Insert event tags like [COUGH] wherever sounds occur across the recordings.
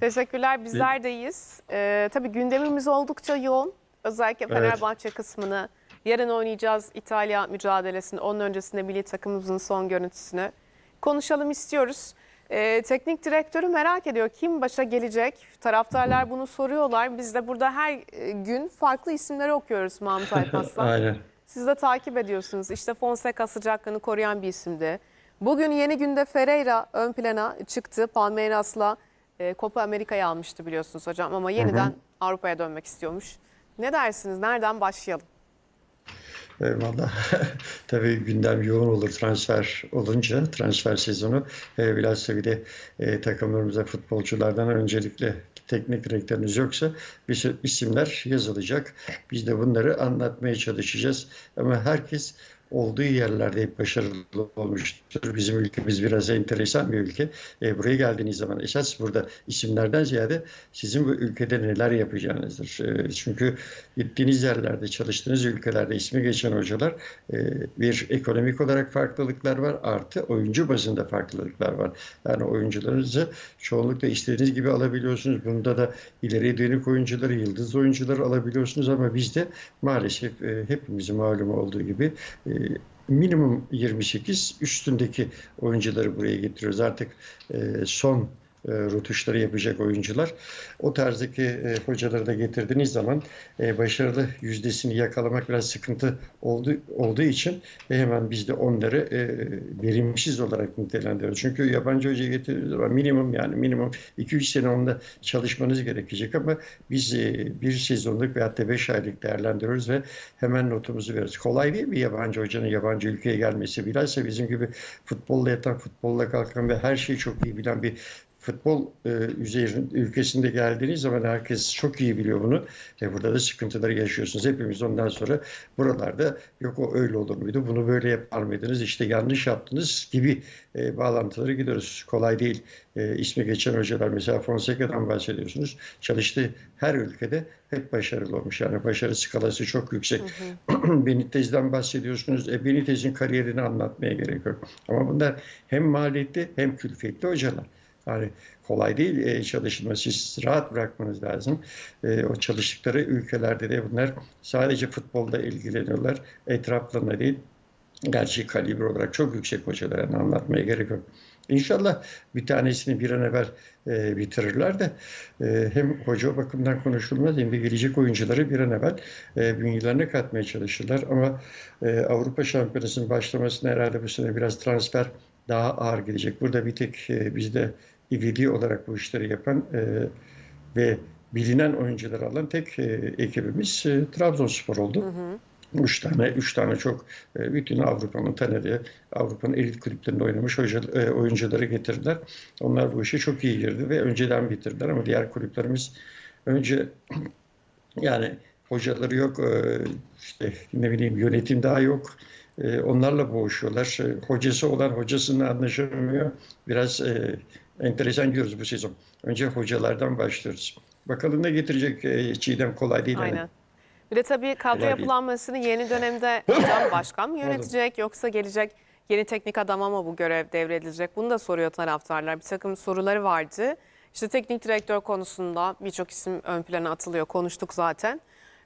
Teşekkürler. Bizler de iyiyiz. Ee, tabii gündemimiz oldukça yoğun. Özellikle Evet. Fenerbahçe kısmını. Yarın oynayacağız İtalya mücadelesini. Onun öncesinde milli takımımızın son görüntüsünü konuşalım istiyoruz. Ee, teknik direktörü merak ediyor. Kim başa gelecek? Taraftarlar bunu soruyorlar. Biz de burada her e, gün farklı isimleri okuyoruz Mahmut [LAUGHS] Alparslan. Aynen. Siz de takip ediyorsunuz. İşte Fonseca sıcaklığını koruyan bir isimdi. Bugün yeni günde Ferreira ön plana çıktı. Palmeiras'la e, Copa Amerika'yı almıştı biliyorsunuz hocam ama yeniden Avrupa'ya dönmek istiyormuş. Ne dersiniz? Nereden başlayalım? Eyvallah. [LAUGHS] Tabii gündem yoğun olur transfer olunca, transfer sezonu. E, bilhassa bir de e, takımlarımıza futbolculardan öncelikle teknik direktörünüz yoksa bir isimler yazılacak. Biz de bunları anlatmaya çalışacağız. Ama herkes olduğu yerlerde hep başarılı olmuştur. Bizim ülkemiz biraz enteresan bir ülke. E, buraya geldiğiniz zaman esas burada isimlerden ziyade sizin bu ülkede neler yapacağınızdır. E, çünkü gittiğiniz yerlerde, çalıştığınız ülkelerde ismi geçen hocalar e, bir ekonomik olarak farklılıklar var. Artı oyuncu bazında farklılıklar var. Yani oyuncularınızı çoğunlukla istediğiniz gibi alabiliyorsunuz. Bunda da ileri dönük oyuncuları, yıldız oyuncuları alabiliyorsunuz ama bizde maalesef e, hepimizin malumu olduğu gibi e, minimum 28 üstündeki oyuncuları buraya getiriyoruz. Artık e, son e, rutuşları yapacak oyuncular. O tarzdaki e, hocaları da getirdiğiniz zaman e, başarılı yüzdesini yakalamak biraz sıkıntı oldu, olduğu için e, hemen biz de onları e, verimsiz olarak nitelendiriyoruz. Çünkü yabancı hoca getirdiğiniz zaman minimum yani minimum 2-3 sene onda çalışmanız gerekecek ama biz e, bir sezonluk veyahut da 5 aylık değerlendiriyoruz ve hemen notumuzu veriyoruz. Kolay değil bir yabancı hocanın yabancı ülkeye gelmesi. Bilhassa bizim gibi futbolla yatan, futbolla kalkan ve her şeyi çok iyi bilen bir futbol e, üzerinde, ülkesinde geldiğiniz zaman herkes çok iyi biliyor bunu. Ve burada da sıkıntıları yaşıyorsunuz. Hepimiz ondan sonra buralarda yok o öyle olur muydu, bunu böyle yapar mıydınız, işte yanlış yaptınız gibi e, bağlantılara gidiyoruz. Kolay değil. E, ismi geçen hocalar mesela Fonseca'dan bahsediyorsunuz. Çalıştığı her ülkede hep başarılı olmuş. Yani başarı skalası çok yüksek. [CLEARS THROAT] Benitez'den bahsediyorsunuz. E, Benitez'in kariyerini anlatmaya gerek yok. Ama bunlar hem maliyetli hem külfetli hocalar. Yani kolay değil e, çalışılması. Siz rahat bırakmanız lazım. E, o çalıştıkları ülkelerde de bunlar sadece futbolda ilgileniyorlar. Etraflarında değil. Gerçi kalibre olarak çok yüksek hocalar anlatmaya gerek yok. İnşallah bir tanesini bir an evvel e, bitirirler de e, hem hoca bakımdan konuşulmaz hem de gelecek oyuncuları bir an evvel e, bünyelerine katmaya çalışırlar. Ama e, Avrupa Şampiyonası'nın başlamasına herhalde bu sene biraz transfer daha ağır gelecek. Burada bir tek e, bizde ivedi olarak bu işleri yapan e, ve bilinen oyuncuları alan tek e, ekibimiz e, Trabzonspor oldu. Üç tane, üç tane çok e, bütün Avrupa'nın tanıdığı, Avrupa'nın elit kulüplerinde oynamış hoca, e, oyuncuları getirdiler. Onlar bu işe çok iyi girdi ve önceden bitirdiler ama diğer kulüplerimiz önce [CLEARS THROAT] yani hocaları yok, e, işte ne bileyim yönetim daha yok. E, onlarla boğuşuyorlar. E, Hocası olan hocasıyla anlaşamıyor. Biraz e, enteresan gidiyoruz bu sezon. Önce hocalardan başlıyoruz. Bakalım ne getirecek e, Çiğdem kolay değil. yani. Aynen. Bir de tabii kadro yapılanmasını yeni dönemde [LAUGHS] hocam başkan mı yönetecek yoksa gelecek yeni teknik adama mı bu görev devredilecek? Bunu da soruyor taraftarlar. Bir takım soruları vardı. İşte teknik direktör konusunda birçok isim ön plana atılıyor. Konuştuk zaten.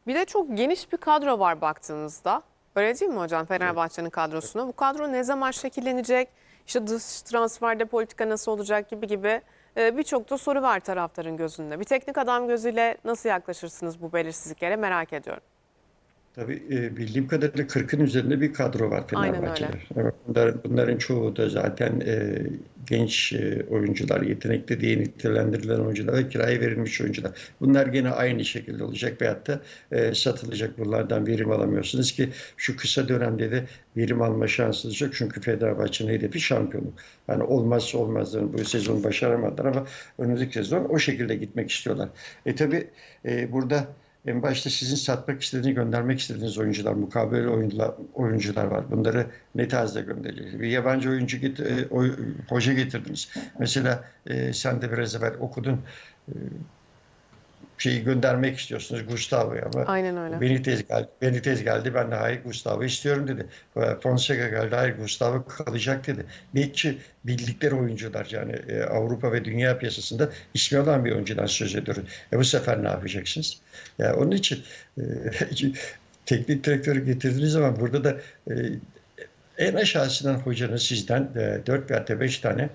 Bir de çok geniş bir kadro var baktığınızda. Öyle değil mi hocam Fenerbahçe'nin kadrosuna? Bu kadro ne zaman şekillenecek? İşte dış transferde politika nasıl olacak gibi gibi e, birçok da soru var taraftarın gözünde. Bir teknik adam gözüyle nasıl yaklaşırsınız bu belirsizliklere merak ediyorum. Tabii e, bildiğim kadarıyla 40'ın üzerinde bir kadro var Fenerbahçe'de. Evet, Bunların, bunların çoğu da zaten e, genç e, oyuncular, yetenekli diye nitelendirilen oyuncular ve kiraya verilmiş oyuncular. Bunlar gene aynı şekilde olacak veyahut da e, satılacak. Bunlardan verim alamıyorsunuz ki şu kısa dönemde de verim alma şansınız yok. Çünkü Fenerbahçe'nin hedefi şampiyonluk. Yani olmazsa olmazların bu sezon başaramadılar ama önümüzdeki sezon o şekilde gitmek istiyorlar. E tabii e, burada en başta sizin satmak istediğiniz, göndermek istediğiniz oyuncular, mukabele oyuncular, oyuncular var. Bunları ne tarzda göndereceksiniz? Bir yabancı oyuncu get, e, oy- hoca getirdiniz. Mesela e, sen de biraz evvel okudun. E, şeyi göndermek istiyorsunuz Gustavo'yu ama Aynen öyle. Benitez geldi. Benitez geldi. Ben de hayır Gustavo istiyorum dedi. Fonseca geldi. Hayır Gustavo kalacak dedi. Belki bildikleri oyuncular yani e, Avrupa ve dünya piyasasında ismi olan bir oyuncudan söz ediyoruz. E bu sefer ne yapacaksınız? Ya onun için e, [LAUGHS] teknik direktörü getirdiğiniz zaman burada da e, en aşağısından hocanız sizden e, 4 veya da 5 tane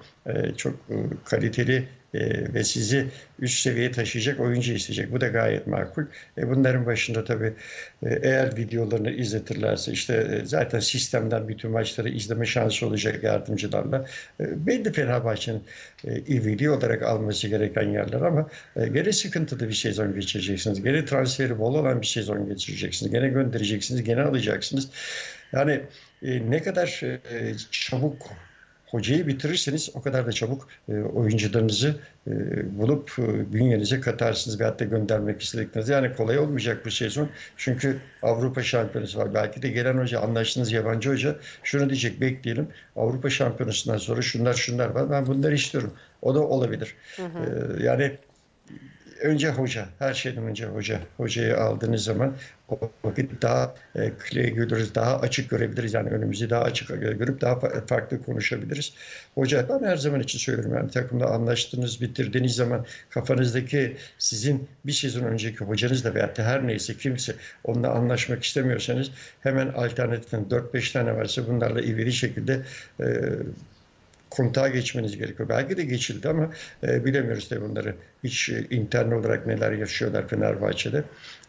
çok e, kaliteli e, ve sizi üst seviyeye taşıyacak oyuncu isteyecek. Bu da gayet makul. E, bunların başında tabii e, eğer videolarını izletirlerse işte e, zaten sistemden bütün maçları izleme şansı olacak yardımcılarla. E, belli Fenerbahçe'nin e, ivedi olarak alması gereken yerler ama e, gene sıkıntılı bir sezon geçireceksiniz. Gene transferi bol olan bir sezon geçireceksiniz. Gene göndereceksiniz, gene alacaksınız. Yani e, ne kadar e, çabuk hocayı bitirirseniz o kadar da çabuk e, oyuncularınızı e, bulup e, bünyenize katarsınız veyahut da göndermek istedikleriniz. Yani kolay olmayacak bu sezon. Çünkü Avrupa şampiyonası var. Belki de gelen hoca, anlaştığınız yabancı hoca şunu diyecek bekleyelim. Avrupa şampiyonasından sonra şunlar şunlar var. Ben bunları istiyorum. O da olabilir. E, yani önce hoca, her şeyden önce hoca. Hocayı aldığınız zaman o vakit daha e, clear görürüz, daha açık görebiliriz. Yani önümüzü daha açık görüp daha fa- farklı konuşabiliriz. Hoca ben her zaman için söylüyorum yani takımda anlaştığınız, bitirdiğiniz zaman kafanızdaki sizin bir sezon önceki hocanızla veyahut da her neyse kimse onunla anlaşmak istemiyorsanız hemen alternatifin 4-5 tane varsa bunlarla ivedi şekilde e, kontağa geçmeniz gerekiyor. Belki de geçildi ama e, bilemiyoruz tabii bunları. Hiç e, intern olarak neler yaşıyorlar Fenerbahçe'de.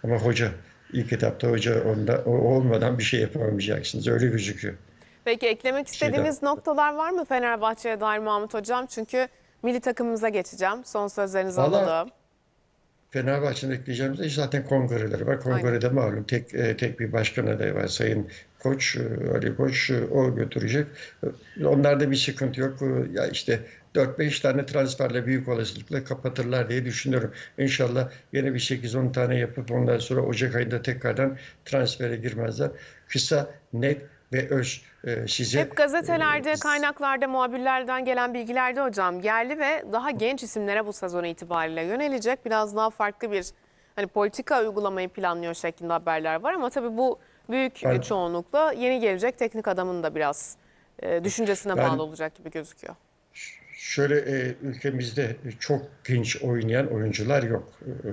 Ama hoca ilk etapta hoca onda, o olmadan bir şey yapamayacaksınız. Öyle gözüküyor. Peki eklemek istediğiniz noktalar var mı Fenerbahçe'ye dair Mahmut Hocam? Çünkü milli takımımıza geçeceğim. Son sözlerinizi Vallahi- alalım. Fenerbahçe'nin ekleyeceğimiz de zaten kongreleri var. Kongrede malum tek e, tek bir başkan adayı var. Sayın Koç, e, Ali Koç e, o götürecek. Onlarda bir sıkıntı yok. Ya işte 4-5 tane transferle büyük olasılıkla kapatırlar diye düşünüyorum. İnşallah yine bir 8-10 tane yapıp ondan sonra Ocak ayında tekrardan transfere girmezler. Kısa, net ve öz e, size Hep gazetelerde, e, kaynaklarda, muhabirlerden gelen bilgilerde hocam yerli ve daha genç isimlere bu sezon itibariyle yönelecek biraz daha farklı bir hani politika uygulamayı planlıyor şeklinde haberler var ama tabii bu büyük Ben- çoğunlukla yeni gelecek teknik adamın da biraz e, düşüncesine Ben- bağlı olacak gibi gözüküyor. Şöyle e, ülkemizde çok genç oynayan oyuncular yok. E,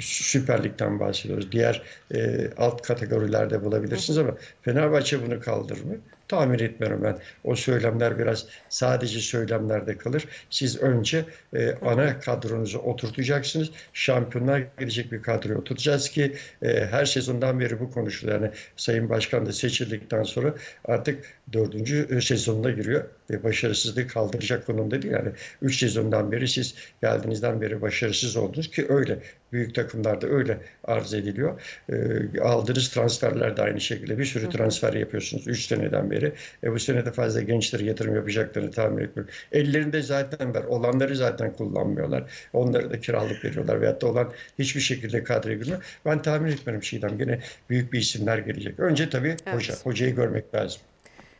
Süper Lig'den bahsediyoruz. Diğer e, alt kategorilerde bulabilirsiniz ama Fenerbahçe bunu kaldırır mı? Tahmin etmiyorum ben. O söylemler biraz sadece söylemlerde kalır. Siz önce e, ana kadronuzu oturtacaksınız. Şampiyonlar gelecek bir kadroyu oturtacağız ki e, her sezondan beri bu konuşuluyor. Yani Sayın Başkan da seçildikten sonra artık dördüncü e, sezonuna giriyor ve başarısızlığı kaldıracak konumda değil. Yani üç sezondan beri siz geldiğinizden beri başarısız oldunuz ki öyle. Büyük takımlarda öyle arz ediliyor. E, aldığınız transferler de aynı şekilde bir sürü transfer yapıyorsunuz 3 seneden beri. E, bu sene de fazla gençlere yatırım yapacaklarını tahmin etmiyorum. Ellerinde zaten var. Olanları zaten kullanmıyorlar. Onları da kiralık veriyorlar. Veyahut da olan hiçbir şekilde kadroya girmiyor. Ben tahmin etmiyorum Çiğdem. Gene büyük bir isimler gelecek. Önce tabii Evet. hoca. Hocayı görmek lazım.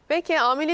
Peki Amili